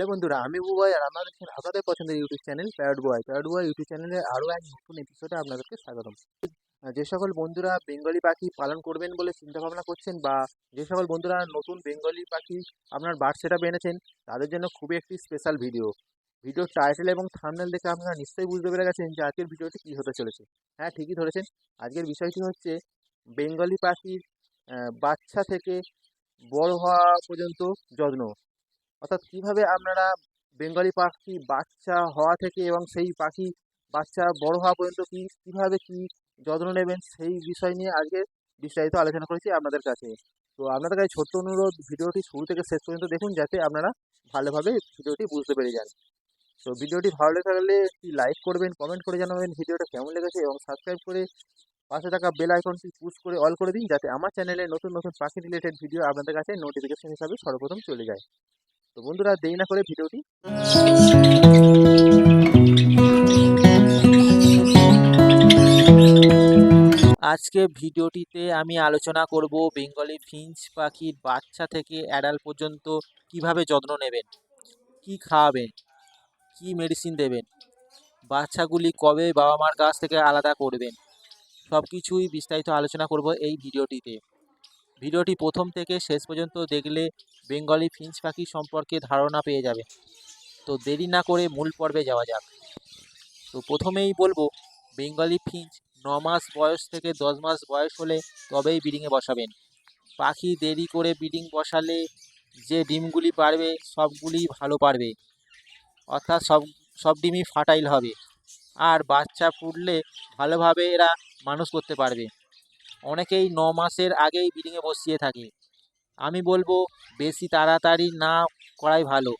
Hello বন্ধুরা, আমি বুবয় আর আপনারা দেখছেন আপনাদের পছন্দের YouTube channel parrot boy parrot boy YouTube চ্যানেলে আরও এক নতুন এপিসোডে আপনাদেরকে স্বাগতম। যে সকল বন্ধুরা বেঙ্গলি পাখি পালন করবেন বলে চিন্তা ভাবনা করছেন বা যে সকল বন্ধুরা নতুন বেঙ্গলি পাখি আপনার বার্ড সেট তাদের জন্য খুবই একটি স্পেশাল ভিডিও ভিডিও টাইটেল এবং থাম্বনেল দেখে আপনারা নিশ্চয়ই বুঝতে পেরে গেছেন যে আজকের ভিডিওটি কী হতে চলেছে। হ্যাঁ ঠিকই ধরেছেন। আজকের বিষয়টি হচ্ছে বেঙ্গলি পাখির বাচ্চা থেকে বড় হওয়া পর্যন্ত যত্ন। অর্থাৎ কীভাবে আপনারা বেঙ্গলি পাখি বাচ্চা হওয়া থেকে এবং সেই পাখি বাচ্চা বড় হওয়া পর্যন্ত কি, কীভাবে কি যত্ন নেবেন সেই বিষয় নিয়ে আজকে বিস্তারিত আলোচনা করেছি আপনাদের কাছে। তো আপনাদের কাছে ছোট্ট অনুরোধ, ভিডিওটি শুরু থেকে শেষ পর্যন্ত দেখুন যাতে আপনারা ভালোভাবে ভিডিওটি বুঝতে পেরে যান। তো ভিডিওটি ভালো লেগে থাকলে একটি লাইক করবেন, কমেন্ট করে জানাবেন ভিডিওটা কেমন লেগেছে এবং সাবস্ক্রাইব করে পাশে থাকা বেল আইকনটি পুশ করে অল করে দিন যাতে আমার চ্যানেলে নতুন নতুন পাখি রিলেটেড ভিডিও আপনাদের কাছে নোটিফিকেশন হিসাবে সর্বপ্রথম চলে যায়। তো বন্ধুরা দেরি না করে ভিডিওটি আজকে ভিডিওটিতে আমি আলোচনা করব বেঙ্গলি ফিঞ্চ পাখির বাচ্চা থেকে অ্যাডাল পর্যন্ত কীভাবে যত্ন নেবেন, কি খাওয়াবেন, কি মেডিসিন দেবেন, বাচ্চাগুলি কবে বাবা মার কাছ থেকে আলাদা করবেন সব কিছুই বিস্তারিত আলোচনা করব এই ভিডিওটিতে। ভিডিওটি প্রথম থেকে শেষ পর্যন্ত দেখলে বেঙ্গলি ফিঞ্চ পাখি সম্পর্কে ধারণা পেয়ে যাবে। তো দেরি না করে মূল পর্বে যাওয়া যাক। তো প্রথমেই বলব, বেঙ্গলি ফিঞ্চ ন মাস বয়স থেকে দশ মাস বয়স হলে তবেই ব্রিডিংয়ে বসাবেন। পাখি দেরি করে ব্রিডিং বসালে যে ডিমগুলি পারবে, সবগুলি ভালো পারবে। অর্থাৎ সব সব ডিমই ফার্টাইল হবে। আর বাচ্চা ফুটলে ভালোভাবে এরা মানুষ করতে পারবে। অনেকেই ন মাসের আগেই ব্রিডিংয়ে বসিয়ে থাকে। আমি বলব, বেশি তাড়াতাড়ি না করাই ভালো।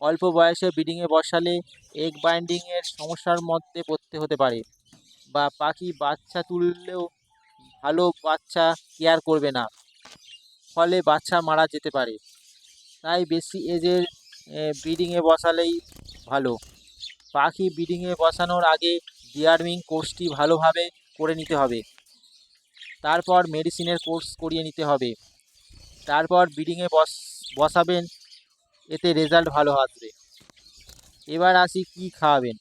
অল্প বয়সে ব্রিডিংয়ে বসালে এগ বাইন্ডিংয়ের সমস্যার মধ্যে পড়তে হতে পারে বা পাখি বাচ্চা তুললেও ভালো বাচ্চা কেয়ার করবে না। ফলে বাচ্চা মারা যেতে পারে। তাই বেশি এজের ব্রিডিংয়ে বসালেই ভালো। পাখি ব্রিডিংয়ে বসানোর আগে ডিয়ার্মিং কোর্সটি ভালোভাবে করে নিতে হবে। তারপর মেডিসিনের কোর্স করিয়ে নিতে হবে। তারপর ব্রিডিংয়ে বস বসাবেন, এতে রেজাল্ট ভালো আসবে। এবার আসি কি খাওয়াবেন।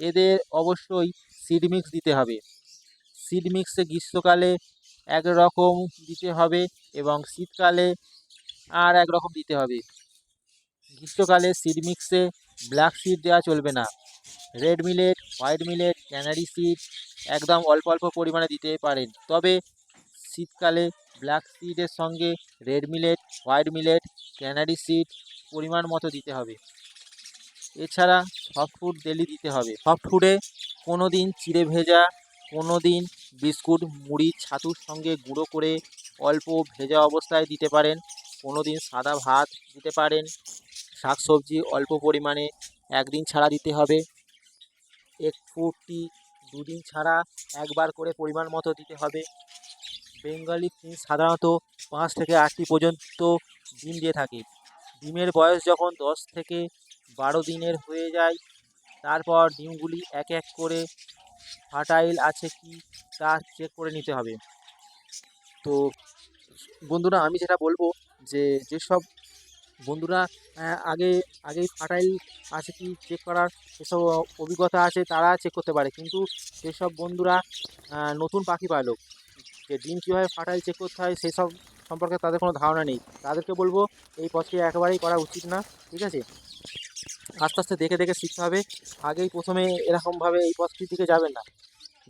এদের অবশ্যই সিড মিক্স দিতে হবে। সিড মিক্সে গ্রীষ্মকালে এক রকম দিতে হবে এবং শীতকালে আর এক রকম দিতে হবে। গ্রীষ্মকালে সিড মিক্সে ব্ল্যাক সিড দেওয়া চলবে না। Red millet white millet canary seed একদম অল্প অল্প পরিমাণে দিতে পারেন। তবে শীতকালে ব্ল্যাক সিডের সঙ্গে red millet white millet canary seed পরিমাণ মতো দিতে হবে। এছাড়া সফট ফুড ডেলি দিতে হবে। সফট ফুডে কোনো দিন চিড়ে ভেজা, কোনো দিন বিস্কুট, মুড়ি, ছাতুর সঙ্গে গুঁড়ো করে অল্প ভেজা অবস্থায় দিতে পারেন। কোনো দিন সাদা ভাত দিতে পারেন। শাক সবজি অল্প পরিমাণে একদিন ছাড়া দিতে হবে। এক ফুটটি দুদিন ছাড়া একবার করে পরিমাণ মতো দিতে হবে। বেঙ্গলি ফিঞ্চ সাধারণত পাঁচ থেকে আটটি পর্যন্ত ডিম দিয়ে থাকে। ডিমের বয়স যখন দশ থেকে বারো দিনের হয়ে যায়, তারপর ডিমগুলি এক এক করে ফার্টাইল আছে কি তা চেক করে নিতে হবে। তো বন্ধুরা, আমি যেটা বলব যে যেসব বন্ধুরা আগে, আগেই ফার্টাইল আছে কি চেক করার সেসব অভিজ্ঞতা আছে তারা চেক করতে পারে। কিন্তু সেসব বন্ধুরা নতুন পাখি পালক যে ডিম কীভাবে ফার্টাইল চেক করতে হয় সেই সব সম্পর্কে তাদের কোনো ধারণা নেই। তাদেরকে বলব, এই পথটি একেবারেই করা উচিত না, ঠিক আছে? আস্তে আস্তে দেখে দেখে শিখতে হবে। আগেই প্রথমে এরকমভাবে এই পথটির দিকে যাবেন না।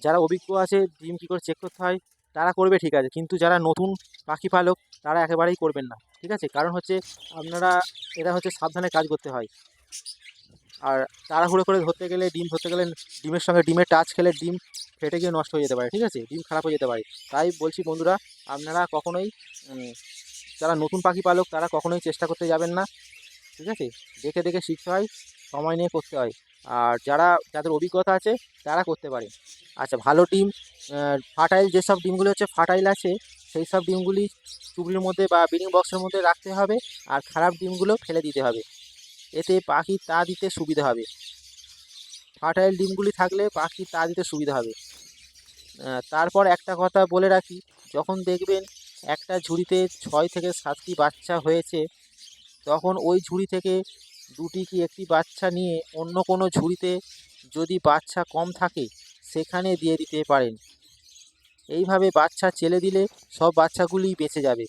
যারা অভিজ্ঞ আছে ডিম কী করে চেক করতে হয় তারা করবে ঠিক আছে। কিন্তু যারা নতুন পাখি পালক, তারা একেবারেই করবেন না। ঠিক আছে? কারণ হচ্ছে আপনারা এটা হচ্ছে সাবধানে কাজ করতে হয়। আর তাড়াহুড়ো করে ধরতে গেলে, ডিম ধরতে গেলে, ডিমের সঙ্গে ডিমের টাচ খেলে ডিম ফেটে গিয়ে নষ্ট হয়ে যেতে পারে। ঠিক আছে? ডিম খারাপ হয়ে যেতে পারে। তাই বলছি বন্ধুরা, আপনারা কখনোই যারা নতুন পাখি পালক, তারা কখনোই চেষ্টা করতে যাবেন না। ঠিক আছে? দেখে দেখে শিখতে হয়, সময় নিয়ে করতে হয়। আর যারা, যাদের অভিজ্ঞতা আছে, তারা করতে পারে। আচ্ছা ভালো ডিম ফার্টাইল যেসব ডিমগুলি হচ্ছে ফার্টাইল আছে, সেই সব ডিমগুলি চুবড়ির মধ্যে বা ব্রিডিং বক্সের মধ্যে রাখতে হবে আর খারাপ ডিমগুলো ফেলে দিতে হবে। এতে পাখি তা দিতে সুবিধা হবে। ফার্টাইল ডিমগুলি থাকলে পাখি তা দিতে সুবিধা হবে। তারপর একটা কথা বলে রাখি, যখন দেখবেন একটা ঝুড়িতে ছয় থেকে সাতটি বাচ্চা হয়েছে, তখন ওই ঝুড়ি থেকে দুটি কি একটি বাচ্চা নিয়ে অন্য কোনো ঝুড়িতে যদি বাচ্চা কম থাকে, সেখানে দিয়ে দিতে পারেন। এইভাবে বাচ্চা চেলে দিলে সব বাচ্চাগুলি বেঁচে যাবে।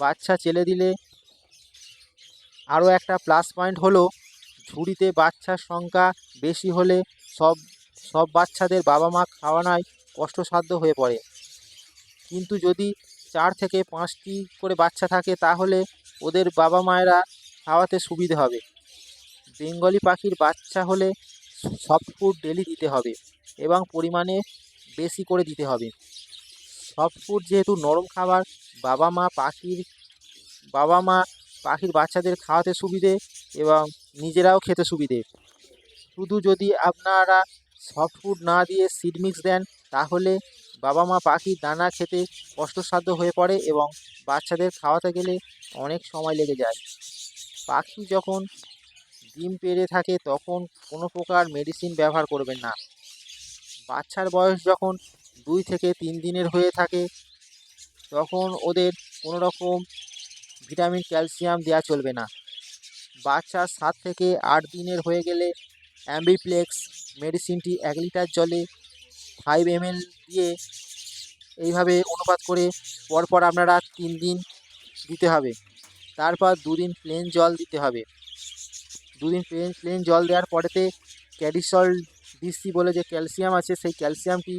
বাচ্চা চেলে দিলে আরও একটা প্লাস পয়েন্ট হলো, ঝুড়িতে বাচ্চার সংখ্যা বেশি হলে সব সব বাচ্চাদের বাবা মা খাওয়ানোয় কষ্টসাধ্য হয়ে পড়ে। কিন্তু যদি চার থেকে পাঁচটি করে বাচ্চা থাকে, তাহলে ওদের বাবা মায়েরা খাওয়াতে সুবিধে হবে। বেঙ্গলি পাখির বাচ্চা হলে সফট ফুড ডেলি দিতে হবে এবং পরিমাণে বেশি করে দিতে হবে। সফট ফুড যেহেতু নরম খাবার বাবা মা পাখির বাবা মা পাখির বাচ্চাদের খাওয়াতে সুবিধে এবং নিজেরাও খেতে সুবিধে। শুধু যদি আপনারা সফট ফুড না দিয়ে সিড মিক্স দেন, তাহলে বাবা মা পাখির দানা খেতে কষ্টসাধ্য হয়ে পড়ে এবং বাচ্চাদের খাওয়াতে গেলে অনেক সময় লেগে যায়। পাখি যখন ডিম পেড়ে থাকে তখন কোনো প্রকার মেডিসিন ব্যবহার করবেন না। বাচ্চার বয়স যখন দুই থেকে তিন দিনের হয়ে থাকে, তখন ওদের কোনো রকম ভিটামিন ক্যালসিয়াম দেওয়া চলবে না। বাচ্চা সাত থেকে আট দিনের হয়ে গেলে অ্যাম্বিপ্লেক্স মেডিসিনটি এক লিটার জলে ফাইভ এমএল দিয়ে এইভাবে অনুপাত করে পরপর আপনারা তিন দিন দিতে হবে। তারপর দুদিন প্লেন জল দিতে হবে। দুদিন প্লেন প্লেন জল দেওয়ার পরেতে ক্যাডিসল ডিসি বলে যে ক্যালসিয়াম আছে, সেই ক্যালসিয়ামটি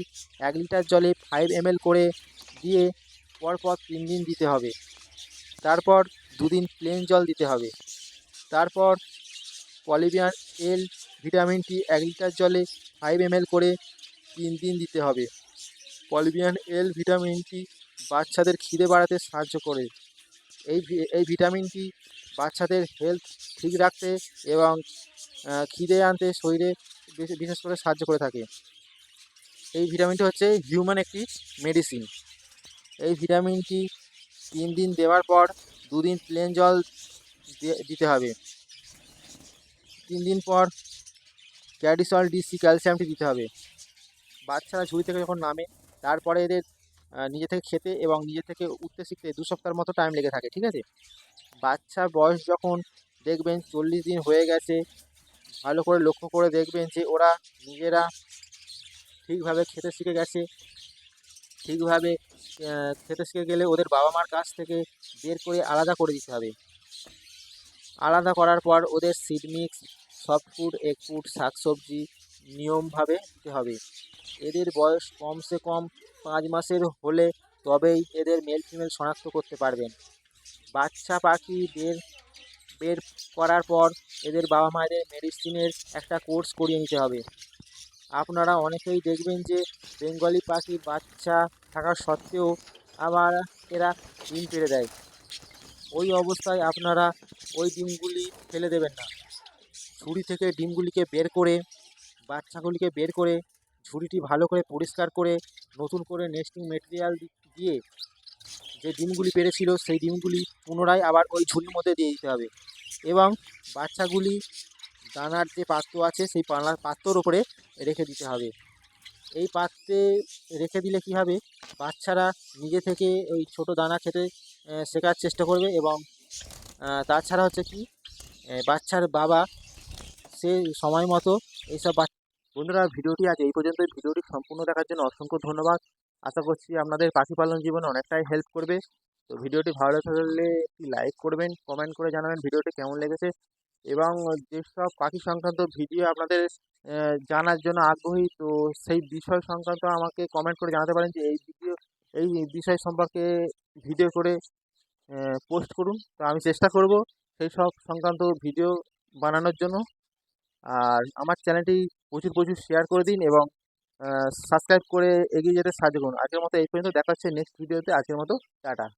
এক লিটার জলে ফাইভ এমএল করে দিয়ে পরপর তিন দিন দিতে হবে। তারপর দুদিন প্লেন জল দিতে হবে। তারপর পলিবিয়ান এল ভিটামিনটি এক লিটার জলে ফাইভ এমএল করে তিন দিন দিতে হবে। পলিবিয়ান এল ভিটামিনটি বাচ্চাদের খিদে বাড়াতে সাহায্য করে। এই এই ভিটামিনটি বাচ্চাদের হেলথ ঠিক রাখতে এবং খিদে আনতে শরীরে বিশেষ করে সাহায্য করে থাকে। এই ভিটামিনটি হচ্ছে হিউম্যান একটি মেডিসিন এই ভিটামিনটি তিন দিন দেওয়ার পর দুদিন প্লেন জল দিতে হবে। তিন দিন পর ক্যাডিসল ডিসি ক্যালসিয়ামটি দিতে হবে। বাচ্চারা ঝুড়ি থেকে যখন নামে, তারপরে এদের নিজে থেকে খেতে এবং নিজে থেকে উঠতে শিখতে দু সপ্তাহের মতো টাইম লেগে থাকে, ঠিক আছে? বাচ্চার বয়স যখন দেখবেন চল্লিশ দিন হয়ে গেছে, ভালো করে লক্ষ্য করে দেখবেন যে ওরা নিজেরা ঠিকভাবে খেতে শিখে গেছে। ঠিকভাবে খেতে শিখে গেলে ওদের বাবা মার কাছ থেকে বের করে আলাদা করে দিতে হবে। আলাদা করার পর ওদের seed mix soft food egg food শাকসবজি নিয়মভাবে দিতে হবে। এদের বয়স কমসে কম পাঁচ মাসের হলে তবেই এদের মেল ফিমেল শনাক্ত করতে পারবেন। বাচ্চা পাখি বের বের করার পর এদের বাবা মায়েদের মেডিসিনের একটা কোর্স করিয়ে নিতে হবে। আপনারা অনেকেই দেখবেন যে বেঙ্গলি পাখি বাচ্চা থাকা সত্ত্বেও আবার এরা ডিম পেড়ে দেয়। ওই অবস্থায় আপনারা ওই ডিমগুলি ফেলে দেবেন না। ঝুড়ি থেকে ডিমগুলিকে বের করে, বাচ্চাগুলিকে বের করে ঝুড়িটি ভালো করে পরিষ্কার করে, নতুন করে নেস্টিং মেটেরিয়াল দিয়ে যে ডিমগুলি পেরেছিল সেই ডিমগুলি পুনরায় আবার ওই ঝুড়ির মধ্যে দিয়ে দিতে হবে। এবং বাচ্চাগুলি দানার যে পাত্র আছে, সেই পানার পাত্রর ওপরে রেখে দিতে হবে। এই পাত্রে রেখে দিলে কী হবে? বাচ্চারা নিজে থেকে ওই ছোট দানা খেতে শেখার চেষ্টা করবে এবং তাছাড়া হচ্ছে কি বাচ্চার বাবা সে সময় মতো এইসব বাচ্চা বন্ধুরা, ভিডিওটি আজ এই পর্যন্ত ভিডিওটি সম্পূর্ণ দেখার জন্য অসংখ্য ধন্যবাদ। আশা করছি আপনাদের পাখি পালন জীবনে অনেকটাই হেল্প করবে। তো ভিডিওটি ভালো লাগলে একটি লাইক করবেন কমেন্ট করে জানাবেন ভিডিওটি কেমন লেগেছে। এবং যেসব পাখি সংক্রান্ত ভিডিও আপনাদের জানার জন্য আগ্রহী, তো সেই বিষয় সংক্রান্ত আমাকে কমেন্ট করে জানাতে পারেন যে এই ভিডিও এই বিষয় সম্পর্কে ভিডিও করে পোস্ট করুন। তো আমি চেষ্টা করব সেই সব সংক্রান্ত ভিডিও বানানোর জন্য। আর আমার চ্যানেলটি প্রচুর প্রচুর শেয়ার করে দিন এবং সাবস্ক্রাইব করে এগিয়ে যেতে সাহায্য করুন। আজকের মতো এই পর্যন্ত। দেখা হচ্ছে নেক্সট ভিডিওতে আজকের মতো, টাটা।